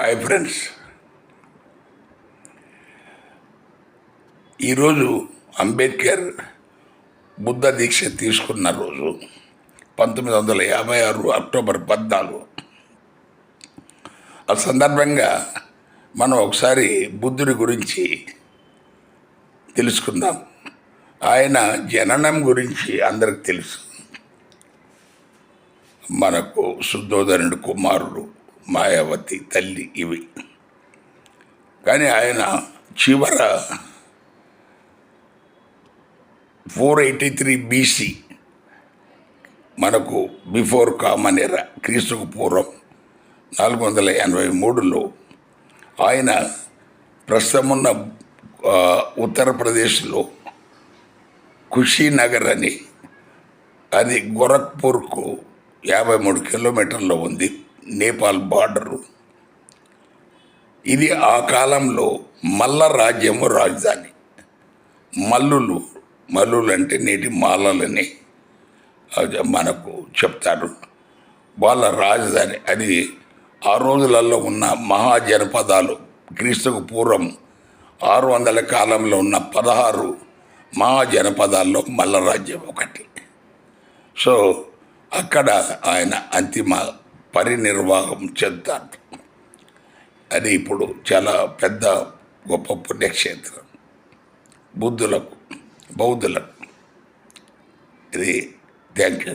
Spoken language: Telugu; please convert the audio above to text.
Hi friends. ఈరోజు అంబేద్కర్ బుద్ధ దీక్ష తీసుకున్న రోజు పంతొమ్మిది వందల యాభై ఆరు అక్టోబర్ పద్నాలుగు. ఆ సందర్భంగా మనం ఒకసారి బుద్ధుడి గురించి తెలుసుకుందాం. ఆయన జననం గురించి అందరికి తెలుసు. మనకు శుద్ధోదరుడు కుమారుడు మాయావతి తల్లి ఇవి. కానీ ఆయన చివర ఫోర్ ఎయిటీ త్రీ బీసీ మనకు బిఫోర్ కామన్ ఎరా క్రీస్తుకు పూర్వం నాలుగు వందల ఎనభై మూడులో ఆయన ప్రస్తుతమున్న ఉత్తరప్రదేశ్లో కుషీనగర్ అని అది గోరఖ్పూర్కు యాభై మూడు కిలోమీటర్లో ఉంది. నేపాల్ బార్డరు. ఇది ఆ కాలంలో మల్ల రాజ్యము రాజధాని. మల్లులు మల్లులు అంటే నేటి మాలలని. మనకు చెప్తారు. వాళ్ళ రాజధాని అది ఆ రోజులలో ఉన్న మహాజనపదాలు. క్రీస్తుకు పూర్వం ఆరు వందల కాలంలో ఉన్న పదహారు మహాజనపదాల్లో మల్ల రాజ్యం ఒకటి. సో అక్కడ ఆయన అంతిమ పరినిర్వాహం చెందుతారు అది ఇప్పుడు చాలా పెద్ద గొప్ప పుణ్యక్షేత్రం. బుద్ధులకు బౌద్ధులకు. ఇది థ్యాంక్ యూ